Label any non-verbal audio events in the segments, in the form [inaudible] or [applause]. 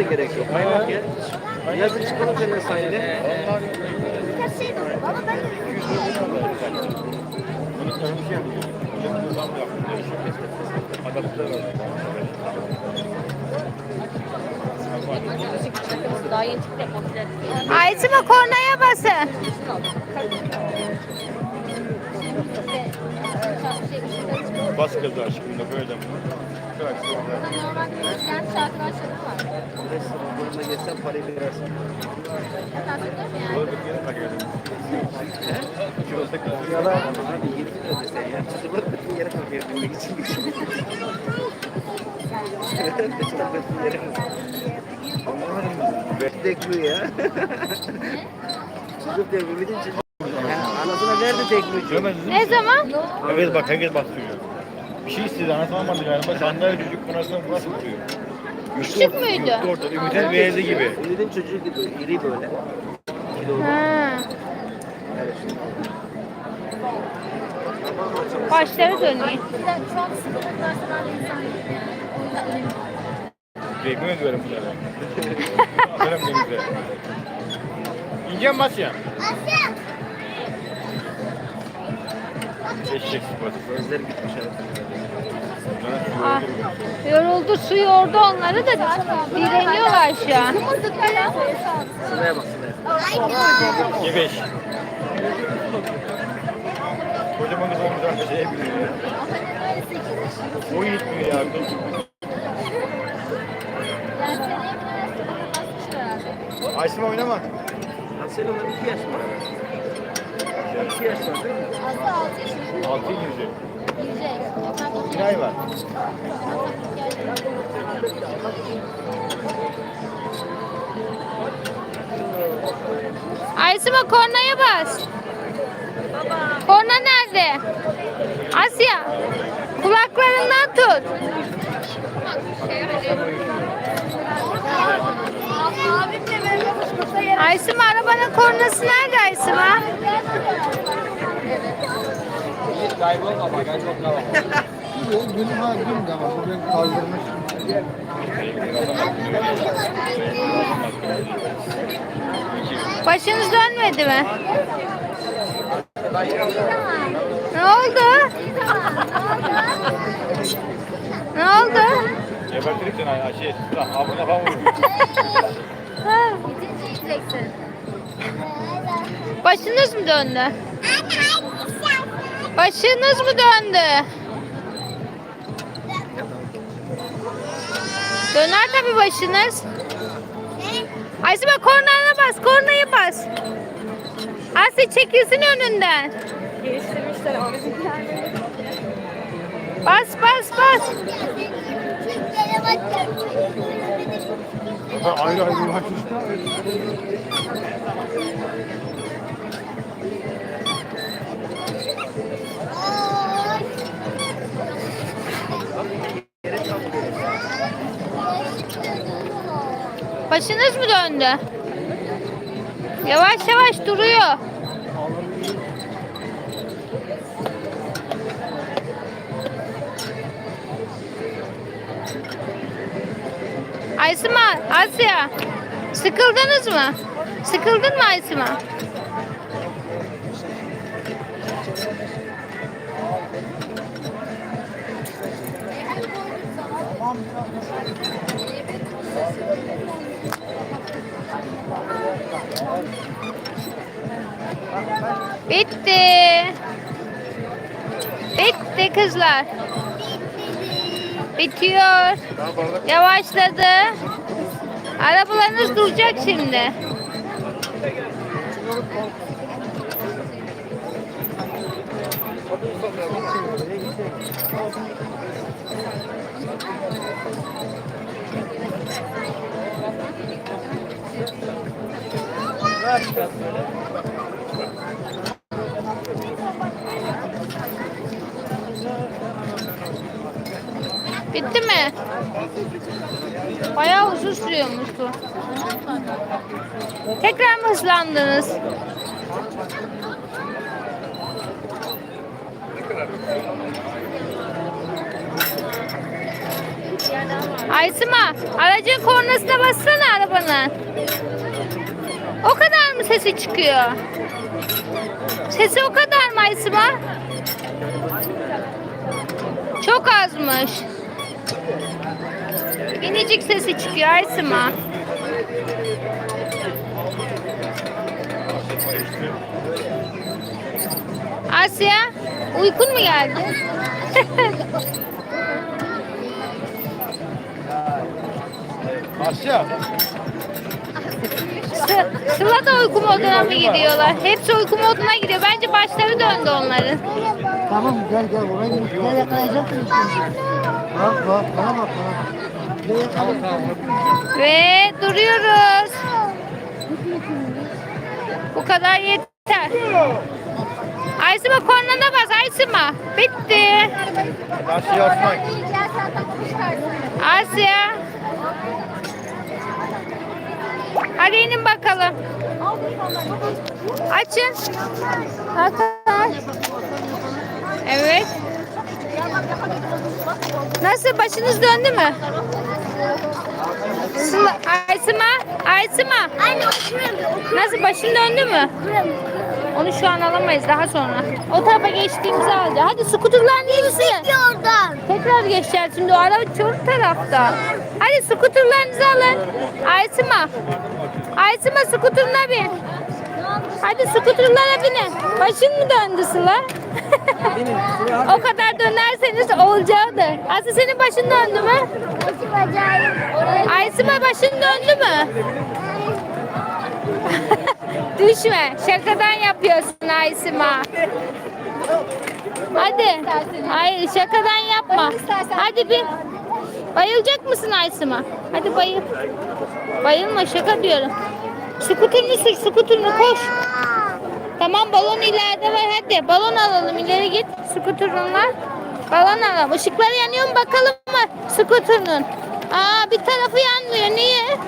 da gerek yok. Kaymak ya. Yazın çıkalım seninle sahile. Birkaç şey de olur. Ama ben de. Aytım'a kornaya basın. Bas kızı aşkında böyle mi? Sonra. Normalde şarkı yere takıyorum. Kilosu kızı. Yalan. Abi 7 lira desen ya. Çocuklar bütün yere kalkıyor binmek için bir şey. Tekmiyor ya. Çocuk devri bitince. Anasına nerede mi? Ne zaman? Evet bak herkes bastırıyor. Bir şey istedi anlatamadı galiba. Sandalye çocuk burasına burası vuruyor. Küçük müydü? Orada. Ümit'in verdi gibi. Ümidin çocuğu gibi iri böyle. Ha. Evet. Başları dönüyor. Şu an de insan. Reklam ediyorum bunlara. Aferin denize. İneceğim Masya. Eşek sıfatı. Gözler gitmiş abi. Ah, yoruldu su yordu onları da direniyorlar şu an. Sıraya bak sıraya. Gebeş. Kocaman kız olmuş arkadaşa ev biliyor ya. O yitmiyor ya. Aysim oynama. Senin ondan 2 yaş var. 2 yaş var değil mi? Aslında 6 yaşında. Altı girecek. Girecek. Yok ben iki Bir ay var. Aysima kornaya bas. Korna nerede? Asya. Kulaklarından tut. Aysima arabanın kornası nerede Aysima? Dün ha dün de ama bugün kaldırmış. Başınız dönmedi mi? Ne oldu? Ne oldu? Gebertirik seni ay- şey. Lan abone falan. Başınız mı döndü? Başınız mı döndü? Döner tabii başınız. Ayşe kornaya bas, kornaya bas. Asya çekilsin önünden. Geliştirmişler ama bizimkiler Bas bas bas. Ha, ayrı ayrı uğraşmış. Başınız mı döndü? Yavaş yavaş duruyor. Aysima, Asya. Sıkıldınız mı? Sıkıldın mı Aysima? Bitti. Bitti kızlar. Bitiyor. Yavaşladı. Arabalarınız duracak şimdi. Bitti mi? Bayağı uzun sürüyormuş bu. Tekrar mı hızlandınız? Aysima aracın kornasına bassana. O kadar mı sesi çıkıyor? Sesi o kadar mı Aysima? Çok azmış. Minicik sesi çıkıyor Aysima. Asya, uykun mu geldi? [laughs] Asya. Sı- Sıla da uyku moduna mı gidiyorlar? Hepsi uyku moduna gidiyor. Bence başları döndü onların. Tamam gel gel oraya gel. Gel yakalayacak mısın? Bak bak bana bak bana bak. Ve duruyoruz. Bu kadar yeter. Aysima kornana bas Aysima. Bitti. Asya. Hadi inin bakalım. Açın. Arkadaş. Evet. Nasıl başınız döndü mü? Sıla, Aysima, Aysima. Anne. Nasıl başın döndü mü? Onu şu an alamayız daha sonra. O tarafa geçtiğimizi alacağız. Hadi skuterların iyisi. Oradan. Tekrar geçeceğiz şimdi. O araba çok tarafta. Hadi skuterlarınızı alın. Aysima. Aysima skuterına bin. Hadi skuterlara binin. Başın mı döndü Sıla? [laughs] o kadar dönerseniz olacaktır. Aslı senin başın döndü mü? Başım acayip. Aysima başın döndü mü? [laughs] Düşme. Şakadan yapıyorsun Aysima. Hadi. Hayır şakadan yapma. Hadi bin. Bayılacak mısın Aysima? Hadi bayıl. Bayılma şaka diyorum. Skuterını sür skuterını koş. Tamam balon ileride var hadi. Balon alalım ileri git skuterınla. Balon alalım. Işıkları yanıyor mu bakalım mı skuterının? Aa bir tarafı yanmıyor. Niye?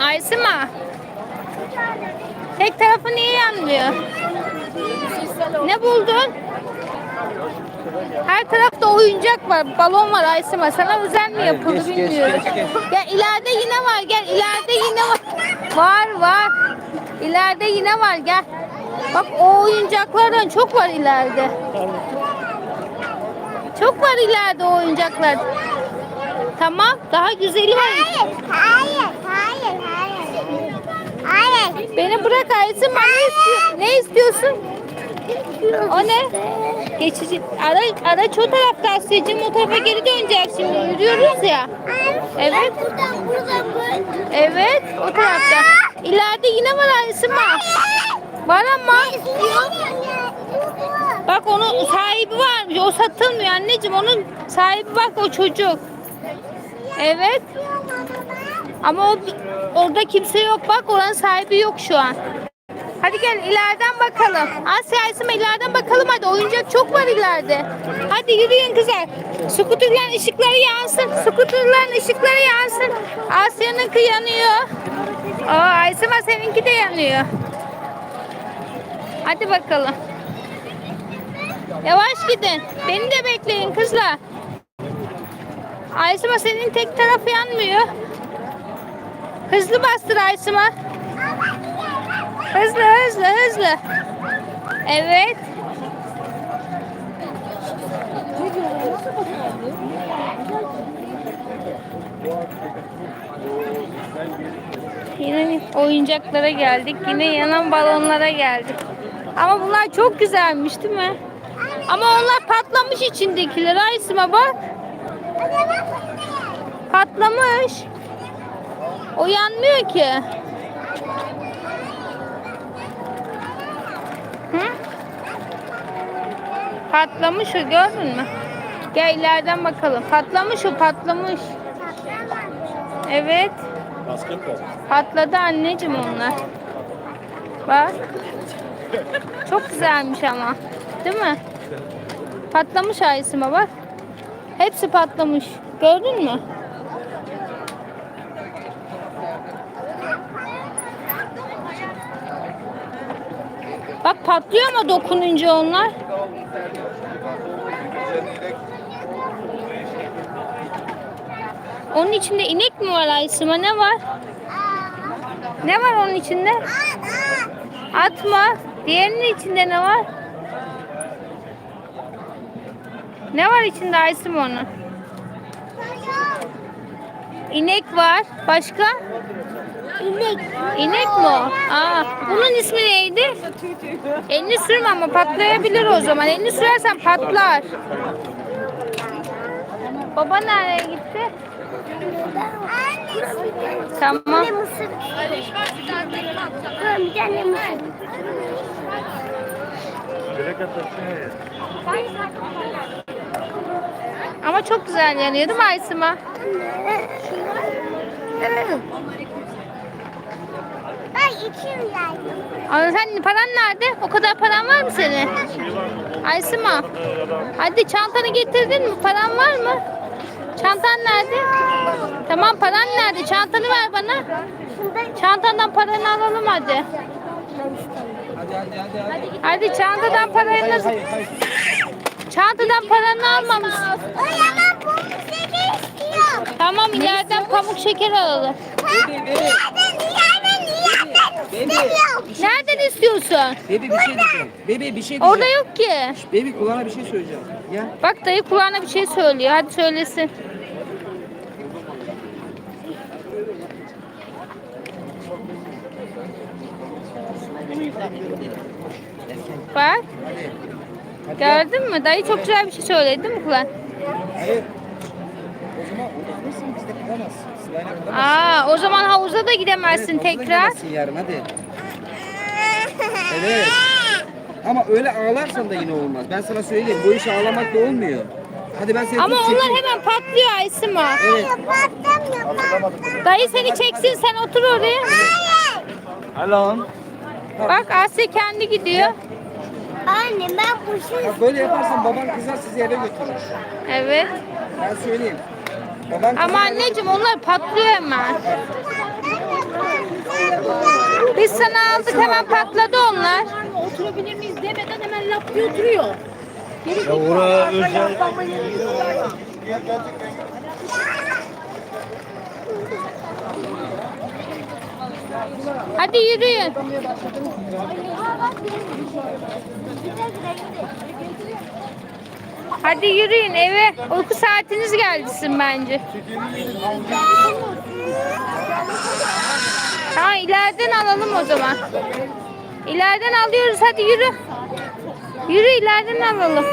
Aysima. Tek tarafı niye yanmıyor? Ne buldun? Her tarafta oyuncak var, balon var Aysima. Sana özel mi yapıldı bilmiyorum. Gel ileride yine var, gel ileride yine var. Var var. İleride yine var, gel. Bak o oyuncaklardan çok var ileride. Çok var ileride o oyuncaklar. Tamam, daha güzeli var. Hayır, hayır, hayır, hayır. Hayır. Beni bırak Aysima ne, istiyor- ne istiyorsun? O ne? Geçici. Ara, araç o tarafta Asya'cığım o tarafa geri döneceğiz şimdi. Yürüyoruz ya. Evet. Buradan, buradan böyle. Evet o tarafta. İleride yine var Aysima. Var ama. Bak onun sahibi varmış. O satılmıyor anneciğim. Onun sahibi bak o çocuk. Evet. Ama o orada kimse yok. Bak oranın sahibi yok şu an. Hadi gel ileriden bakalım. Asya Aysima ileriden bakalım hadi. Oyuncak çok var ileride. Hadi yürüyün kızlar. Skuterlerin ışıkları yansın. Skuterlerin ışıkları yansın. Asya'nınki yanıyor. Aa Aysima seninki de yanıyor. Hadi bakalım. Yavaş gidin. Beni de bekleyin kızlar. Aysima senin tek tarafı yanmıyor. Hızlı bastır Aysima. Hızlı hızlı hızlı. Evet. Yine oyuncaklara geldik. Yine yanan balonlara geldik. Ama bunlar çok güzelmiş değil mi? Ama onlar patlamış içindekiler. Aysima bak. Patlamış. O yanmıyor ki. Hı? Patlamış o gördün mü? Gel ileriden bakalım. Patlamış o patlamış. Evet. Patladı anneciğim onlar. Bak. Çok güzelmiş ama. Değil mi? Patlamış Aysima bak. Hepsi patlamış. Gördün mü? Bak patlıyor ama dokununca onlar. Onun içinde inek mi var Aysima? Ne var? Ne var onun içinde? Atma. Diğerinin içinde ne var? Ne var içinde Aysim onun? İnek var. Başka? İnek. İnek mi o? Aa, bunun ismi neydi? Elini sürme ama patlayabilir o zaman. Elini sürersen patlar. Baba nereye gitti? Tamam. Bir tane mısır. Ama çok güzel yanıyor değil mi Aysima? Ay içim geldi. Ama sen paran nerede? O kadar paran var mı senin? Aysima. Hadi çantanı getirdin mi? Paran var mı? Çantan nerede? Tamam paran nerede? Çantanı ver bana. Çantandan paranı alalım hadi. Hadi çantadan paranı Çantadan paranı almamışsın. Ay ama Tamam ileriden pamuk şeker alalım. Nereden, nereden, nereden istemiyorum. Nereden istiyorsun? Bebi bir şey diyeceğim. Bebi bir şey diyeceğim. Orada yok ki. Bebi kulağına bir şey söyleyeceğim. Ya. Bak dayı kulağına bir şey söylüyor. Hadi söylesin. Bak. Gördün mü? Dayı çok güzel bir şey söyledi değil mi kulağın? Hayır. O zaman oynanırsın biz de. Sırayla kalamazsın. Aa, o zaman havuza da gidemezsin Evet, havuza tekrar. gidemezsin yarın hadi. Evet. Ama öyle ağlarsan da yine olmaz. Ben sana söyleyeyim. Bu iş ağlamakla olmuyor. Hadi ben seni Ama onlar çekeyim. hemen patlıyor Aysima. Evet. Dayı seni çeksin sen otur oraya. Alo. Bak Asya kendi gidiyor. Anne ben kuşu Bak böyle yaparsan baban kızar sizi eve götürür. Evet. Ben söyleyeyim. Ama anneciğim onlar patlıyor hemen. Biz sana aldık hemen patladı onlar. Oturabilir miyiz demeden hemen lap diye oturuyor. Ya oraya özel. Hadi yürüyün. Hadi yürüyün eve. Uyku saatiniz geldisin bence. Tamam ileriden alalım o zaman. İleriden alıyoruz hadi yürü. Yürü ileriden alalım.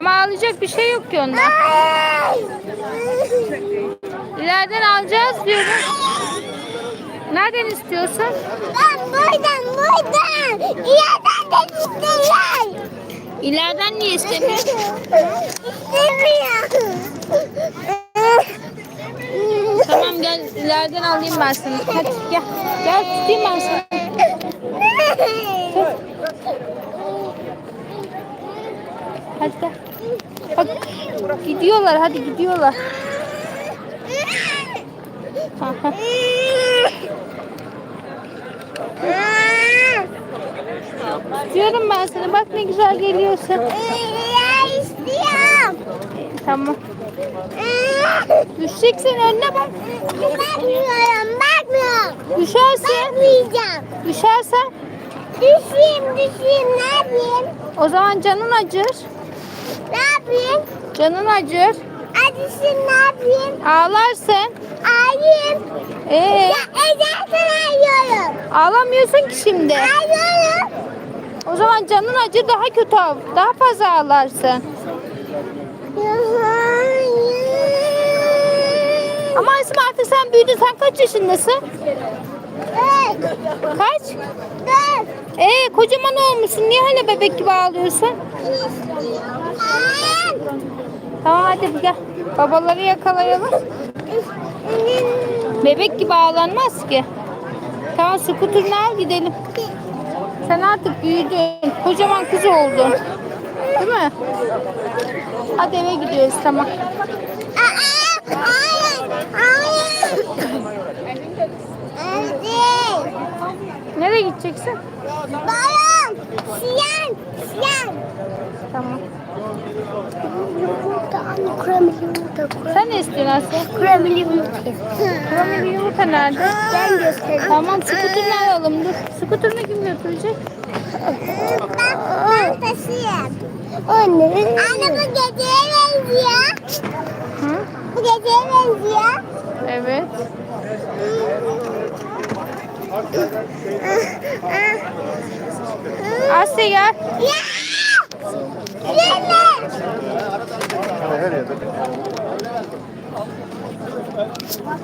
Ama alacak bir şey yok ki onda. İleriden alacağız diyorum. Nereden istiyorsun? Ben buradan, buradan. İleriden de istiyorum. İleriden niye istemiyorsun? İstemiyorum. Tamam gel ileriden alayım ben seni. Hadi gel. Gel tutayım ben seni. Hadi gel. Bak gidiyorlar hadi gidiyorlar. Diyorum ben seni bak ne güzel geliyorsun. İler istiyorum. Tamam. Düşeceksin önüne bak. Bakmıyorum, bakmıyorum. Düşersin. Bakmayacağım. Düşersen Düşeyim, düşeyim. Ne yapayım? o zaman canın acır. Ne yapayım? Canın acır. Acısın ne yapayım? Ağlarsın. Ağlayayım. Ee, Ya edersen. Ağlamıyorsun ki şimdi. Ağlıyorum. O zaman canın acır daha kötü. Daha fazla ağlarsın. Ama Aysima artık sen büyüdün. Sen kaç yaşındasın? Evet. Kaç? Dur. Ee kocaman olmuşsun. Niye hala bebek gibi ağlıyorsun? Tamam hadi gel. Babaları yakalayalım. Bebek gibi ağlanmaz ki. Tamam skuterını al gidelim. Sen artık büyüdün. Kocaman kız oldun. Değil mi? Hadi eve gidiyoruz tamam. Nereye gideceksin? Balon, siyan, siyan. Tamam. Yumurta anne kremli yumurta. Sen ne istiyorsun Asya? Kremli yumurta. Bir yumurta nerede? Ben göstereyim. Tamam skuterını alalım dur. Skuterını kim götürecek? Ben, ben taşıyayım. Anne. Anne bu geceye benziyor. Hı? Bu geceye benziyor. Evet. Asya gel. Ya! Yine! Her yerde.